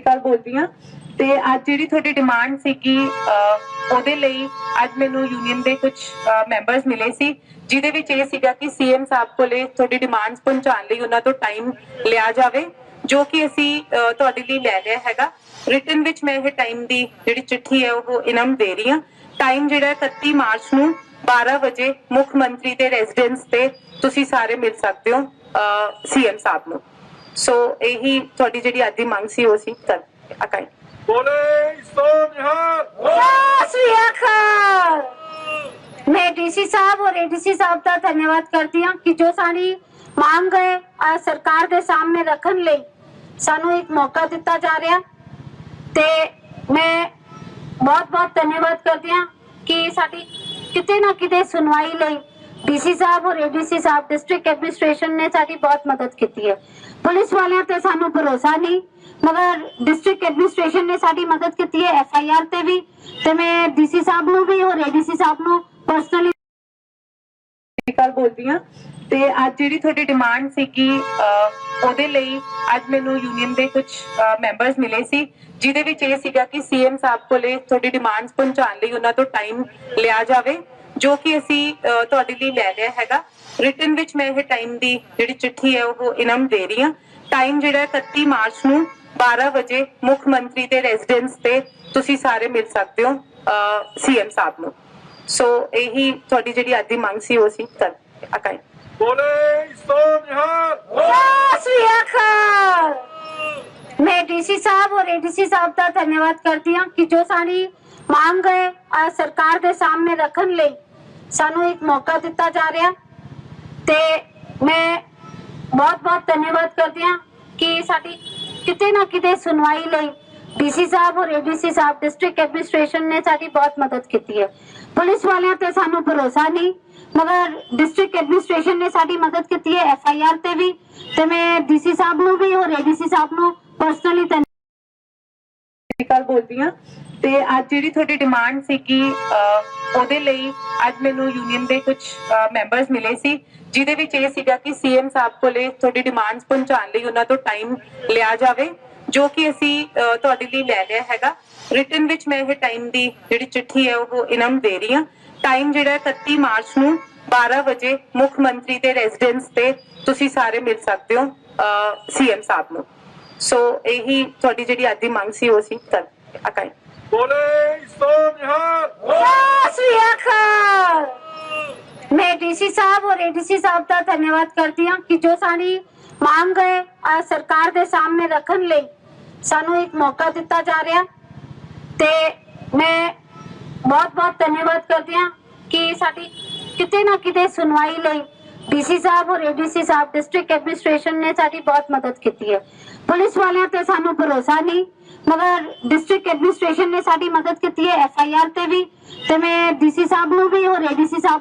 ਕੱਲ ਬੋਲਦੀ ਹਾਂ। ਤੇ ਅੱਜ ਜਿਹੜੀ ਤੁਹਾਡੀ ਡਿਮਾਂਡ ਸੀਗੀ ਅਹ, ਉਹਦੇ ਲਈ ਅੱਜ ਮੈਨੂੰ ਯੂਨੀਅਨ ਦੇ ਕੁਝ ਮੈਂਬਰਸ ਮਿਲੇ ਸੀ ਜਿਹਦੇ ਵਿੱਚ ਇਹ ਸੀਗਾ ਕਿ ਸੀਐਮ ਸਾਹਿਬ ਕੋਲੇ ਤੁਹਾਡੀ ਡਿਮਾਂਡਸ ਪਹੁੰਚਾਉਣ ਲਈ ਉਹਨਾਂ ਤੋਂ ਟਾਈਮ ਲਿਆ ਜਾਵੇ ਜੋ ਕਿ ਅਸੀਂ ਤੁਹਾਡੇ ਲਈ ਲੈ ਲਿਆ ਹੈਗਾ। ਰਿਟਨ ਵਿੱਚ ਮੈਂ ਇਹ ਟਾਈਮ ਦੀ ਜਿਹੜੀ ਚਿੱਠੀ ਹੈ ਉਹ ਇਨਾਮ ਦੇ ਰਹੀ ਹਾਂ। ਟਾਈਮ ਜਿਹੜਾ ਹੈ 31 ਮਾਰਚ ਨੂੰ 12 ਵਜੇ ਮੁੱਖ ਮੰਤਰੀ ਦੇ ਰੈਜ਼ੀਡੈਂਸ ਤੇ ਤੁਸੀਂ ਸਾਰੇ ਮਿਲ ਸਕਦੇ ਹੋ ਸੀਐਮ ਸਾਹਿਬ ਨੂੰ। ਸੋ ਇਹੀ ਤੁਹਾਡੀ ਜਿਹੜੀ ਅੱਜ ਦੀ ਮੰਗ ਸੀ ਉਹ ਸੀ ਕਰ ਅਕਾਈ ਬੋਲੇ ਸੋ ਨਿਹਾਲ सत श्री अकाल मैं डीसी साहब और एडीसी साहब का धन्यवाद करती ਹਾਂ ਕਿ ਜੋ ਸਾਡੀ ਮੰਗ ਹੈ ਆ ਸਰਕਾਰ ਦੇ ਸਾਹਮਣੇ ਰੱਖਣ ਲਈ ਸਾਨੂੰ ਇੱਕ ਮੌਕਾ ਦਿੱਤਾ ਜਾ ਰਿਹਾ ਤੇ ਮੈਂ ਬਹੁਤ ਬਹੁਤ ਧੰਨਵਾਦ ਕਰਦੀ ਹਾਂ ਕਿ ਸਾਡੀ ਕਿਤੇ ਨਾ ਕਿਤੇ ਸੁਣਵਾਈ ਲਈ ਡੀਸੀ ਸਾਹਿਬ ਔਰ ਏਡੀਸੀ ਸਾਹਿਬ ਡਿਸਟ੍ਰਿਕਟ ਐਡਮਿਨਿਸਟ੍ਰੇਸ਼ਨ ਨੇ ਸਾਡੀ ਬਹੁਤ ਮਦਦ ਕੀਤੀ ਹੈ। ਪੁਲਿਸ ਵਾਲਿਆਂ ਤੇ ਸਾਨੂੰ ਭਰੋਸਾ ਨਹੀਂ ਮਗਰ ਡਿਸਟ੍ਰਿਕਟ ਐਡਮਿਨਿਸਟ੍ਰੇਸ਼ਨ ਨੇ ਸਾਡੀ ਮਦਦ ਕੀਤੀ ਹੈ ਐਫ ਆਈ ਆਰ ਤੇ ਵੀ ਤੇ ਮੈਂ ਡੀਸੀ ਸਾਹਿਬ ਨੂੰ ਵੀ ਔਰ ਏਡੀਸੀ ਸਾਹਿਬ ਨੂੰ ਪਰਸਨਲੀ ਕੱਲ ਬੋਲਦੀ ਹਾਂ ਤੇ ਅੱਜ ਜਿਹੜੀ ਤੁਹਾਡੀ ਡਿਮਾਂਡ ਸੀਗੀ ਅਹ, ਉਹਦੇ ਲਈ ਅੱਜ ਮੈਨੂੰ ਯੂਨੀਅਨ ਦੇ ਕੁਝ ਮੈਂਬਰਸ ਮਿਲੇ ਸੀ ਜਿਹਦੇ ਵਿੱਚ ਇਹ ਸੀਗਾ ਕਿ ਸੀਐਮ ਸਾਹਿਬ ਕੋਲੇ ਤੁਹਾਡੀ ਡਿਮਾਂਡਸ ਪਹੁੰਚਾਉਣ ਲਈ ਉਹਨਾਂ ਤੋਂ ਟਾਈਮ ਲਿਆ ਜਾਵੇ। ਜੋ ਕਿ ਅਸੀਂ ਤੁਹਾਡੇ ਲਈ ਲੈ ਲਿਆ ਹੈਗਾ। ਰਿਟਨ ਵਿੱਚ ਮੈਂ ਇਹ ਟਾਈਮ ਦੀ ਜਿਹੜੀ ਚਿੱਠੀ ਹੈ ਉਹ ਇਨਾਮ ਦੇ ਰਹੀ ਹਾਂ। ਟਾਈਮ ਜਿਹੜਾ ਹੈ 31 ਮਾਰਚ ਨੂੰ 12 ਵਜੇ ਮੁੱਖ ਮੰਤਰੀ ਦੇ ਰੈਜ਼ੀਡੈਂਸ ਤੇ ਤੁਸੀਂ ਸਾਰੇ ਮਿਲ ਸਕਦੇ ਹੋ ਸੀਐਮ ਸਾਹਿਬ ਨੂੰ। ਸੋ ਇਹੀ ਤੁਹਾਡੀ ਜਿਹੜੀ ਅੱਜ ਦੀ ਮੰਗ ਸੀ ਉਹ ਸੀ ਕਰ ਅਕਾਈ। ਬੋਲੇ ਸੋ ਨਿਹਾਲ। ਅਕਾਲ। ਮੈਂ ਡੀਸੀ ਸਾਹਿਬ ਔਰ ਏਡੀਸੀ ਸਾਹਿਬ ਦਾ ਧੰਨਵਾਦ ਕਰਦੀ ਹਾਂ ਕਿ ਜੋ ਸਾਡੀ ਮੰਗ ਹੈ ਆ ਸਰਕਾਰ ਦੇ ਸਾਹਮਣੇ ਰੱਖਣ ਲਈ ਸਾਨੂੰ ਇੱਕ ਮੌਕਾ ਦਿੱਤਾ ਜਾ ਰਿਹਾ ਤੇ ਮੈਂ ਬਹੁਤ ਬਹੁਤ ਧੰਨਵਾਦ ਕਰਦੀ ਹਾਂ ਕਿ ਸਾਡੀ ਕਿਤੇ ਨਾ ਕਿਤੇ ਸੁਣਵਾਈ ਲਈ ਡੀਸੀ ਸਾਹਿਬ ਔਰ ਏਡੀਸੀ ਸਾਹਿਬ ਡਿਸਟ੍ਰਿਕਟ ਐਡਮਿਨਿਸਟ੍ਰੇਸ਼ਨ ਨੇ ਸਾਡੀ ਬਹੁਤ ਮਦਦ ਕੀਤੀ ਹੈ। ਪੁਲਿਸ ਵਾਲਿਆਂ ਤੇ ਸਾਨੂੰ ਭਰੋਸਾ ਨਹੀਂ, ਮਗਰ ਡਿਸਟ੍ਰਿਕਟ ਐਡਮਿਨਿਸਟ੍ਰੇਸ਼ਨ ਨੇ ਸਾਡੀ ਮਦਦ ਕੀਤੀ ਹੈ ਐਫ ਆਈ ਆਰ ਤੇ ਵੀ ਤੇ ਮੈਂ ਡੀਸੀ ਸਾਹਿਬ ਨੂੰ ਵੀ ਔਰ ਏਡੀਸੀ ਸਾਹਿਬ ਨੂੰ ਪਰਸਨਲੀ ਧੰਨਵਾਦ ਬੋਲਦੀ ਹਾਂ। ਤੇ ਅੱਜ ਜਿਹੜੀ ਤੁਹਾਡੀ ਡਿਮਾਂਡ ਸੀਗੀ ਅਹ, ਉਹਦੇ ਲਈ ਅੱਜ ਮੈਨੂੰ ਯੂਨੀਅਨ ਦੇ ਕੁਝ ਮੈਂਬਰਸ ਮਿਲੇ ਸੀ ਜਿਹਦੇ ਵਿੱਚ ਇਹ ਸੀਗਾ ਕਿ ਸੀਐਮ ਸਾਹਿਬ ਕੋਲੇ ਤੁਹਾਡੀ ਡਿਮਾਂਡਸ ਪਹੁੰਚਾਉਣ ਲਈ ਉਹਨਾਂ ਤੋਂ ਟਾਈਮ ਲਿਆ ਜਾਵੇ ਜੋ ਕਿ ਅਸੀਂ ਤੁਹਾਡੇ ਲਈ ਲੈ ਲਿਆ ਹੈਗਾ। ਰਿਟਨ ਵਿੱਚ ਮੈਂ ਇਹ ਟਾਈਮ ਦੀ ਜਿਹੜੀ ਚਿੱਠੀ ਹੈ ਉਹ ਇਨਾਮ ਦੇ ਰਹੀ ਹਾਂ। ਟਾਈਮ ਜਿਹੜਾ ਹੈ 31 ਮਾਰਚ ਨੂੰ 12 ਵਜੇ ਮੁੱਖ ਮੰਤਰੀ ਦੇ ਰੈਜ਼ੀਡੈਂਸ ਤੇ ਤੁਸੀਂ ਸਾਰੇ ਮਿਲ ਸਕਦੇ ਹੋ ਸੀਐਮ ਸਾਹਿਬ ਨੂੰ। ਸੋ ਇਹੀ ਤੁਹਾਡੀ ਜਿਹੜੀ ਅੱਜ ਦੀ ਮੰਗ ਸੀ ਉਹ ਸੀ ਕਰ ਅਕਾਈ। ਬੋਲੇ ਸੋ ਨਿਹਾਲ। ਸਤਿ ਸ਼੍ਰੀ ਅਕਾਲ। ਮੈਂ ਡੀਸੀ ਸਾਹਿਬ ਔਰ ਏਡੀਸੀ ਸਾਹਿਬ ਦਾ ਧੰਨਵਾਦ ਕਰਦੀ ਹਾਂ ਕਿ ਜੋ ਸਾਡੀ ਮੰਗ ਹੈ, ਆ ਸਰਕਾਰ ਦੇ ਸਾਹਮਣੇ ਰੱਖਣ ਲਈ ਸਾਨੂੰ ਇੱਕ ਮੌਕਾ ਦਿੱਤਾ ਜਾ ਰਿਹਾ। ਤੇ ਮੈਂ ਬਹੁਤ ਬਹੁਤ ਧੰਨਵਾਦ ਕਰਦੀ ਹਾਂ ਕਿ ਸਾਡੀ ਕਿਤੇ ਨਾ ਕਿਤੇ ਸੁਣਵਾਈ ਲਈ ਡੀਸੀ ਸਾਹਿਬ ਔਰ ਏਡੀਸੀ ਸਾਹਿਬ ਡਿਸਟ੍ਰਿਕਟ ਐਡਮਿਨਿਸਟ੍ਰੇਸ਼ਨ ਨੇ ਸਾਡੀ ਬਹੁਤ ਮਦਦ ਕੀਤੀ ਹੈ। ਪੁਲਿਸ ਵਾਲਿਆਂ ਤੇ ਸਾਨੂੰ ਭਰੋਸਾ ਨਹੀਂ ਮਗਰ ਡਿਸਟ੍ਰਿਕਟ ਐਡਮਿਨਿਸਟ੍ਰੇਸ਼ਨ ਨੇ ਸਾਡੀ ਮਦਦ ਕੀਤੀ ਹੈ ਐਫ ਆਈ ਆਰ ਤੇ ਵੀ ਤੇ ਮੈਂ ਡੀਸੀ ਸਾਹਿਬ ਨੂੰ ਵੀ ਔਰ ਏਡੀਸੀ ਸਾਹਿਬ